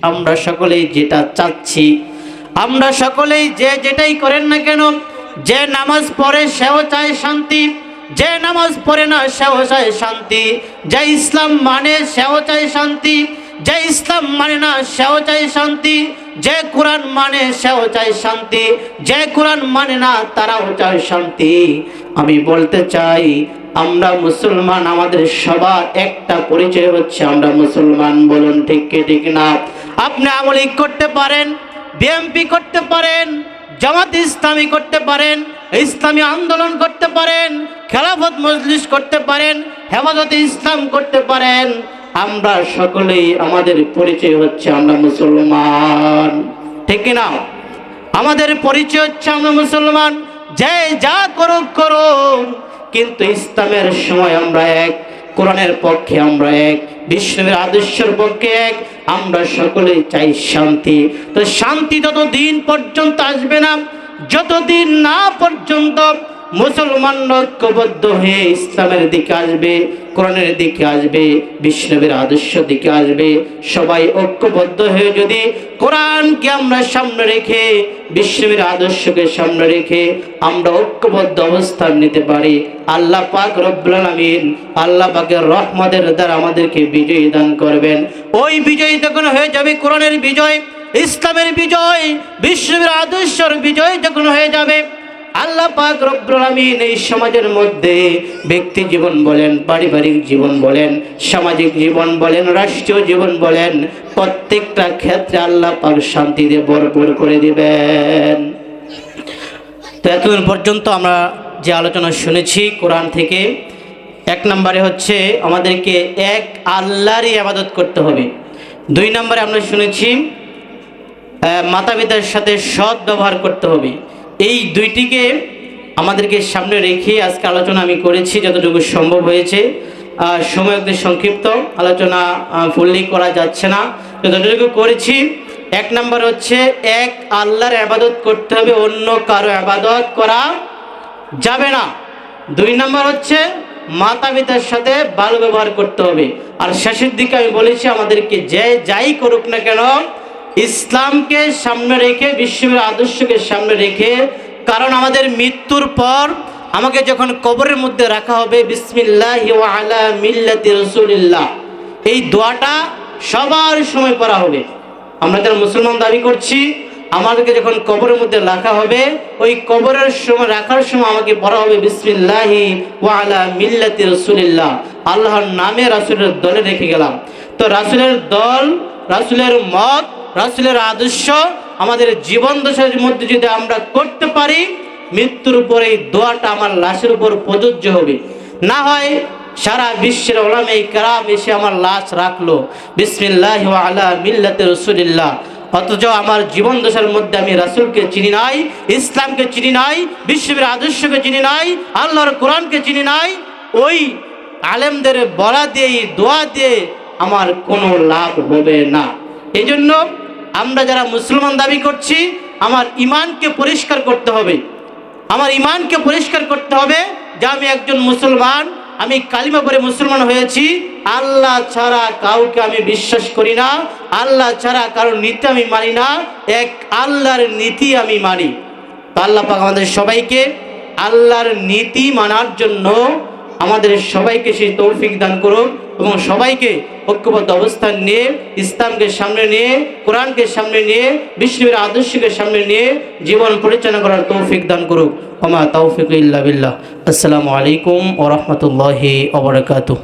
আমরা সকলেই যেটা চাচ্ছি, আমরা সকলেই যে যেটাই করেন না কেন, যে নামাজ পড়ে সেও চায় শান্তি, যে নামাজ পড়ে না সেও চায় শান্তি, যে ইসলাম মানে সেও চায় শান্তি, যে ইসলাম মানে না সেও চায় শান্তি, যে কোরআন মানে সেও চায় শান্তি, যে কোরআন মানে না তারাও চায় শান্তি। আমি বলতে চাই, আমরা মুসলমান, আমাদের সবার একটা পরিচয় হচ্ছে আমরা মুসলমান, বলুন ঠিক কি ঠিক না? আপনি আমলিক করতে পারেন, বিএমপি করতে পারেন, জামাত ইসলামী করতে পারেন, ইসলামী আন্দোলন করতে পারেন, খেলাফত মজলিস করতে পারেন, হেফাজত ইসলাম করতে পারেন, আমরা সকলেই আমাদের পরিচয় হচ্ছে আমরা মুসলমান। ঠিক না? আমাদের পরিচয় হচ্ছে আমরা মুসলমান। যে যা করুক করুক, কিন্তু ইসলামের সময় আমরা এক। কোরআনের পক্ষে আমরা এক বিষ্ণুর আদর্শের পক্ষে এক, আমরা সকলেই চাই শান্তি। তো শান্তি তত দিন পর্যন্ত আসবে না, যতদিন না পর্যন্ত মুসলমান ঐক্যবদ্ধ হয়ে ইসলামের দিকে আসবে কোরআনের দিকে আসবে, বিষ্ণবের আদর্শ দিকে আসবে। সবাই ঐক্যবদ্ধ হয়ে যদি কোরআনকে আমরা সামনে রেখে, বিষ্ণবের আদর্শকে সামনে রেখে আমরা ঐক্যবদ্ধ অবস্থান নিতে পারি, আল্লাহ পাক রব্বুল আলামিন আল্লাহ পাকের রহমতের দ্বারা আমাদেরকে বিজয়ী দান করবেন। ওই বিজয়ী যখন হয়ে যাবে, কোরআনের বিজয়, ইসলামের বিজয়, বিষ্ণবের আদর্শের বিজয় যখন হয়ে যাবে আল্লাহ পাক রব্বুল এই সমাজের মধ্যে ব্যক্তি জীবন বলেন, পারিবারিক জীবন বলেন, সামাজিক জীবন বলেন, রাষ্ট্রীয় জীবন বলেন, প্রত্যেকটা ক্ষেত্রে আল্লাহ পাক শান্তি দিয়ে ভরপুর করে দিবেন। তো এতদিন পর্যন্ত আমরা যে আলোচনা শুনেছি কোরআন থেকে, এক নম্বরে হচ্ছে আমাদেরকে এক আল্লাহরই আবাদত করতে হবে। দুই নম্বরে আমরা শুনেছি মাতা পিতার সাথে সৎ ব্যবহার করতে হবে। এই দুইটিকে আমাদেরকে সামনে রেখে আজকে আলোচনা আমি করেছি, যতটুকু সম্ভব হয়েছে। সময় একটু সংক্ষিপ্ত, আলোচনা ফুললি করা যাচ্ছে না। যতটুকু করেছি, এক নম্বর হচ্ছে, এক, আল্লাহর আবাদত করতে হবে, অন্য কারও আবাদত করা যাবে না। দুই নম্বর হচ্ছে মাতা পিতার সাথে ভালো ব্যবহার করতে হবে। আর শেষের দিকে আমি বলেছি, আমাদেরকে যে যাই করুক না কেন ইসলামকে সামনে রেখে, বিশ্বের আদর্শকে সামনে রেখে, কারণ আমাদের মৃত্যুর পর আমাকে যখন কবরের মধ্যে রাখা হবে, বিসমিল্লাহ মিল্লাতি এই দোয়াটা সবার সময় পড়া হবে। আমরা যারা মুসলমান দাবি করছি, আমাদেরকে যখন কবরের মধ্যে রাখা হবে, ওই কবরের সময়, রাখার সময় আমাকে পড়া হবে, বিসমিল্লাহি ওয়ালা মিল্লাতি রসুলিল্লাহ। আল্লাহর নামে রাসুলের দলে রেখে গেলাম। তো রাসুলের দল রাসুলের মত, রাসুলের আদর্শ, আমাদের জীবন দশার মধ্যে যদি আমরা করতে পারি, মৃত্যুর উপরে এই দোয়াটা আমার লাশের উপর প্রযোজ্য হবে। না হয় সারা বিশ্বের ওলামে কারাম এসে আমার লাশ রাখল। বিসমিল্লাহ আলা মিল্লাতে রসুলিল্লাহ। অথচ আমার জীবন দশার মধ্যে আমি রাসুলকে চিনি নাই, ইসলামকে চিনি নাই, বিশ্বের আদর্শকে চিনি নাই, আল্লাহর কোরআনকে চিনি নাই, ওই আলেমদের বলা দিয়ে দোয়া দিয়ে আমার কোনো লাভ হবে না। এই জন্য আমরা যারা মুসলমান দাবি করছি, আমার ইমানকে পরিষ্কার করতে হবে। আমার ইমানকে পরিষ্কার করতে হবে যে আমি একজন মুসলমান, আমি কালিমা পরে মুসলমান হয়েছি। আল্লাহ ছাড়া কাউকে আমি বিশ্বাস করি না। আল্লাহ ছাড়া কারোর নীতি আমি মানি না। এক আল্লাহর নীতি আমি মানি। তো আল্লাহ পাক আমাদের সবাইকে আল্লাহর নীতি মানার জন্য আমাদের সবাইকে সেই তৌফিক দান করুন এবং সবাইকে ঐক্যবদ্ধ অবস্থান নিয়ে, ইসলামকে সামনে নিয়ে, কোরআনকে সামনে নিয়ে, বিষ্ণুর আদর্শকে সামনে নিয়ে জীবন পরিচালনা করার তৌফিক দান করুক। ওমা তৌফিক ইল্লা বিল্লাহ। আসসালামু আলাইকুম ও রহমতুল্লাহি ওবরাকাতুহ